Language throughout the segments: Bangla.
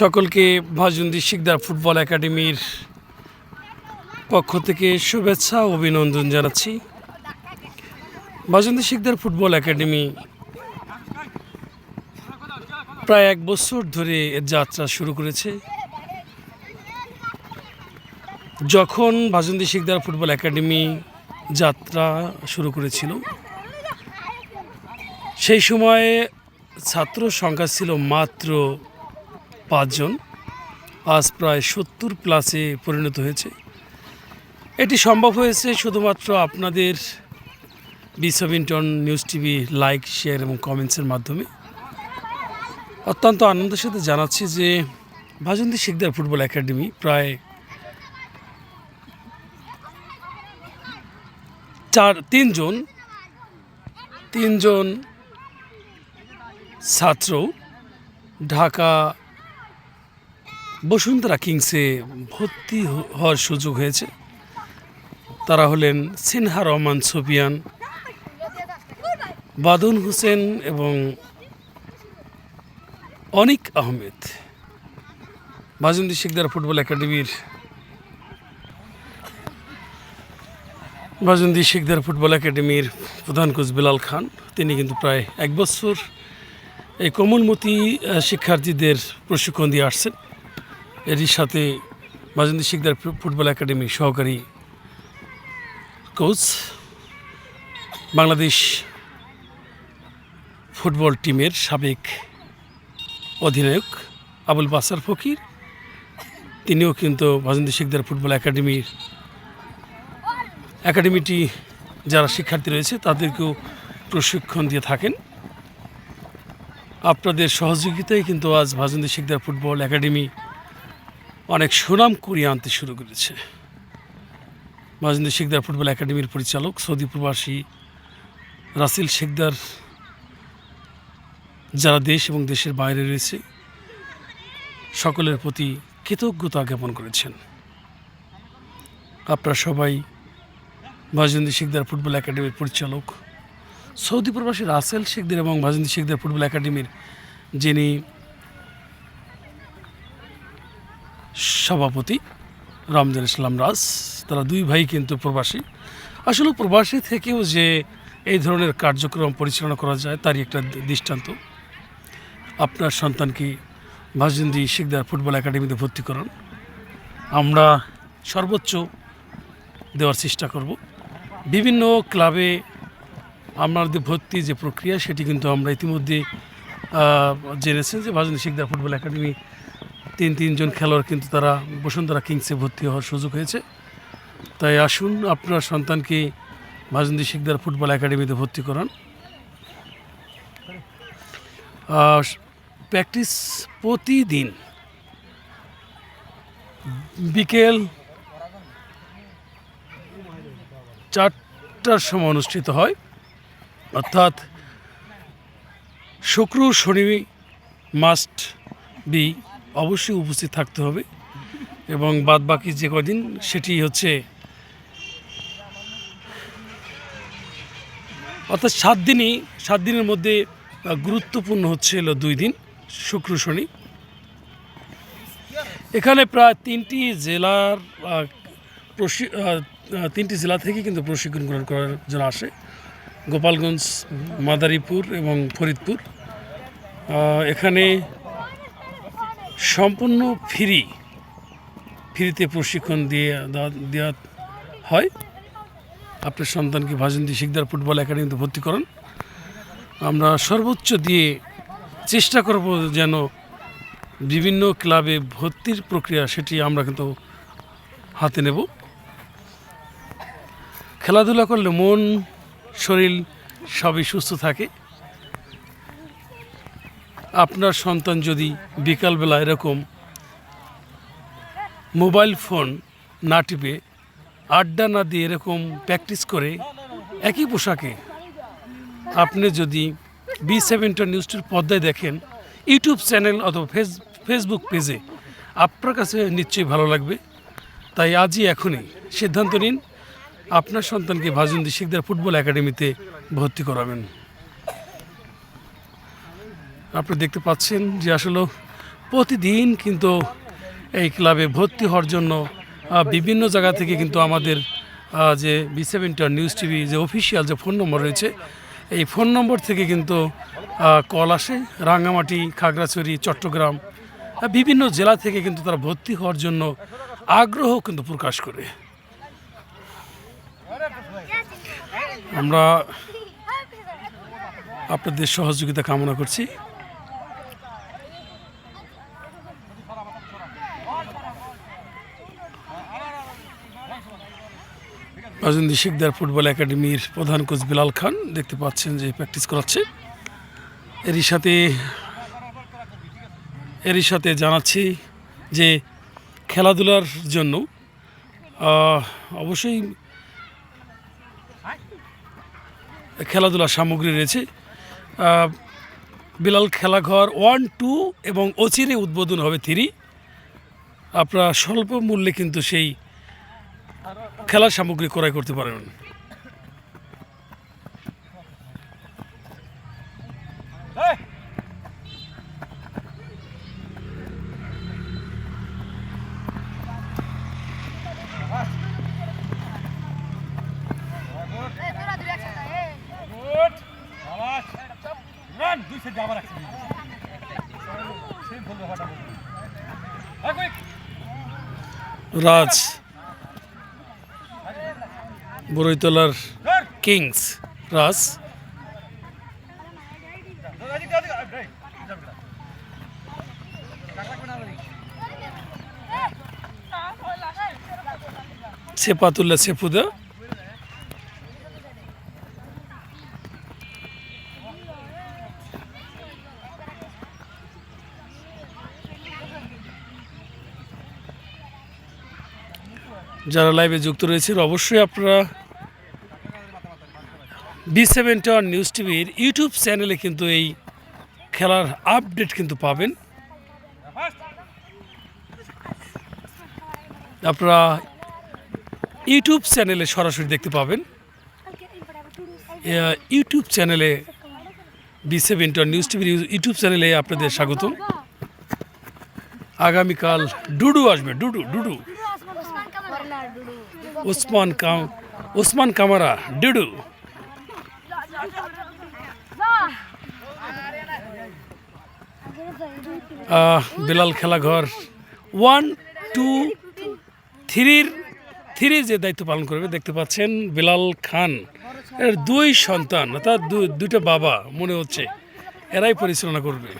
সকলকে ভাজুন্দি শিকদার ফুটবল একাডেমির পক্ষ থেকে শুভেচ্ছা অভিনন্দন জানাচ্ছি। ভাজুন্দি শিকদার ফুটবল একাডেমি প্রায় এক বছর ধরে এর যাত্রা শুরু করেছে। যখন ভাজুন্দি শিকদার ফুটবল একাডেমি যাত্রা শুরু করেছিল, সেই সময়ে ছাত্র সংখ্যা ছিল মাত্র পাঁচজন। আজ প্রায় সত্তর প্লাসে পরিণত হয়েছে। এটি সম্ভব হয়েছে শুধুমাত্র আপনাদের বিশ্ববিন্টন নিউজ টিভি লাইক, শেয়ার এবং কমেন্টসের মাধ্যমে। অত্যন্ত আনন্দের সাথে জানাচ্ছি যে ভাজন্তি শিকদার ফুটবল একাডেমি প্রায় চার, তিনজন তিনজন ছাত্র ঢাকা বসুন্ধরা কিংসে ভর্তি হওয়ার সুযোগ হয়েছে। তারা হলেন সিনহা রহমান সোফিয়ান বাদুন হোসেন এবং অনিক আহমেদ। বাজুন্দি শিকদার ফুটবল একাডেমির বাজুন্দি শিকদার ফুটবল একাডেমির প্রধান কোচ বিলাল খান। তিনি কিন্তু প্রায় এক বছর এই কোমলমতি শিক্ষার্থীদের প্রশিক্ষণ দিয়ে আসছেন। এরই সাথে বাজন্দি শিকদার ফুটবল একাডেমির সহকারী কোচ বাংলাদেশ ফুটবল টিমের সাবেক অধিনায়ক আবুল বাসার ফকির। তিনিও কিন্তু বাজন্দি শিকদার ফুটবল একাডেমির একাডেমিটি যারা শিক্ষার্থী রয়েছে, তাদেরকেও প্রশিক্ষণ দিয়ে থাকেন। আপনাদের সহযোগিতায় কিন্তু আজ ভাজন্দি শিকদার ফুটবল একাডেমি অনেক সুনাম করিয়ে আনতে শুরু করেছে। ভাজন্দি শিকদার ফুটবল একাডেমির পরিচালক, সৌদি প্রবাসী রাসেল শেখদার যারা দেশ এবং দেশের বাইরে রয়েছে, সকলের প্রতি কৃতজ্ঞতা জ্ঞাপন করেছেন। আপনারা সবাই ভাজন্দি শেখদার ফুটবল একাডেমির পরিচালক, সৌদি প্রবাসী রাসেল শেখদের এবং ভাজন্দি শেখদের ফুটবল একাডেমির যিনি সভাপতি রমজান ইসলাম রাজ, তারা দুই ভাই কিন্তু প্রবাসী। আসলে প্রবাসী থেকেও যে এই ধরনের কার্যক্রম পরিচালনা করা যায়, তারই একটা দৃষ্টান্ত। আপনার সন্তানকে ভাজন্দি শেখদার ফুটবল একাডেমিতে ভর্তি করান? আমরা সর্বোচ্চ দেওয়ার চেষ্টা করব। বিভিন্ন ক্লাবে আমাদের ভর্তি যে প্রক্রিয়া, সেটি কিন্তু আমরা ইতিমধ্যে জেনেছেন যে ভাজনী শিকদার ফুটবল একাডেমি তিন, তিনজন খেলোয়াড় কিন্তু তারা বসুন্ধরা কিংসে ভর্তি হওয়ার সুযোগ হয়েছে। তাই আসুন আপনার সন্তানকে ভাজন্দি শিকদার ফুটবল একাডেমিতে ভর্তি করান। প্র্যাকটিস প্রতিদিন বিকেল চারটার সময় অনুষ্ঠিত হয়। অর্থাৎ শুক্র, শনি মাস্ট বি অবশ্যই উপস্থিত থাকতে হবে এবং বাদ বাকি যে কদিন সেটি হচ্ছে অর্থাৎ সাত দিনই, সাত দিনের মধ্যে গুরুত্বপূর্ণ হচ্ছে হলো দুই দিন, শুক্র, শনি। এখানে প্রায় তিনটি জেলার তিনটি জেলা থেকে কিন্তু প্রশিক্ষণ গ্রহণ করার জন্য আসে। গোপালগঞ্জ, মাদারীপুর এবং ফরিদপুর। এখানে সম্পূর্ণ ফ্রি। ফ্রিতে প্রশিক্ষণ দিয়ে দেওয়া- হয়। আপনার সন্তানকে ভাজন্তি শিকদার ফুটবল একাডেমিতে ভর্তি করুন। আমরা সর্বোচ্চ দিয়ে চেষ্টা করব যেন বিভিন্ন ক্লাবে ভর্তির প্রক্রিয়া সেটি আমরা কিন্তু হাতে নেব। খেলাধুলা করলে মন, শরীর সবই সুস্থ থাকে। আপনার সন্তান যদি বিকালবেলা এরকম মোবাইল ফোন না টিপে, আড্ডা না দিয়ে এরকম প্র্যাকটিস করে, একই পোশাকে আপনি যদি বি সেভেন্টার নিউজটির পর্দায় দেখেন, ইউটিউব চ্যানেল অথবা ফেস ফেসবুক পেজে আপনার কাছে নিশ্চয়ই ভালো লাগবে। তাই আজই এখনই সিদ্ধান্ত নিন, আপনার সন্তানকে ভাজন্দি শিকদার ফুটবল একাডেমিতে ভর্তি করাবেন। আপনি দেখতে পাচ্ছেন যে আসলে প্রতিদিন কিন্তু এই ক্লাবে ভর্তি হওয়ার জন্য বিভিন্ন জায়গা থেকে কিন্তু আমাদের যে বি সেভেন্টার নিউজ টিভি যে অফিসিয়াল যে ফোন নম্বর রয়েছে, এই ফোন নম্বর থেকে কিন্তু কল আসে রাঙ্গামাটি, খাগড়াছড়ি, চট্টগ্রাম বিভিন্ন জেলা থেকে কিন্তু তারা ভর্তি হওয়ার জন্য আগ্রহ কিন্তু প্রকাশ করে। আমরা আপনাদের সহযোগিতা কামনা করছি। রাজেন্দ্র শিকদার ফুটবল একাডেমির প্রধান কোচ বিলাল খান দেখতে পাচ্ছেন যে প্র্যাকটিস করাচ্ছে। এরই সাথে এরই সাথে জানাচ্ছি যে খেলাধুলার জন্য অবশ্যই খেলাধুলার সামগ্রী রয়েছে। বিলাল খেলাঘর ওয়ান, টু এবং অচিরে উদ্বোধন হবে থ্রি। আপনারা স্বল্প মূল্যে কিন্তু সেই খেলার সামগ্রী ক্রয় করতে পারবেন Gut. বড়ইতলার কিংস রাজ। সেপাতুল্লা সেপুদা যারা লাইভে যুক্ত রয়েছেন অবশ্যই আপনারা বি সেভেন টাওয়ার নিউজ টিভির ইউটিউব চ্যানেলে কিন্তু এই খেলার আপডেট কিন্তু পাবেন। আপনারা ইউটিউব চ্যানেলে সরাসরি দেখতে পাবেন। ইউটিউব চ্যানেলে বি সেভেন টাওয়ার নিউজ টিভির ইউটিউব চ্যানেলে আপনাদের স্বাগতম। আগামীকাল ডুডু আসবে ডুডু ডুডু। ওসমান কাম ওসমান কামারা ডুডু। বিলাল খেলাঘর ওয়ান, টু, থ্রির থ্রি যে দায়িত্ব পালন করবে, দেখতে পাচ্ছেন বিলাল খান। এর দুই সন্তান, অর্থাৎ দুইটা বাবা, মনে হচ্ছে। এরাই পরিচালনা করবে।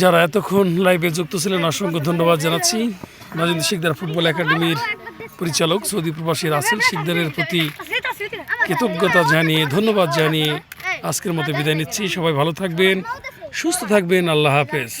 যারা এতক্ষণ লাইভে যুক্ত ছিলেন, অসংখ্য ধন্যবাদ জানাচ্ছি। নজেন্দ্র শিকদার ফুটবল একাডেমির পরিচালক সৌদি প্রবাসী রাসেল শিকদারের প্রতি কৃতজ্ঞতা জানিয়ে ধন্যবাদ জানিয়ে আজকের মতো বিদায় নিচ্ছি। সবাই ভালো থাকবেন সুস্থ থাকবেন আল্লাহ হাফেজ।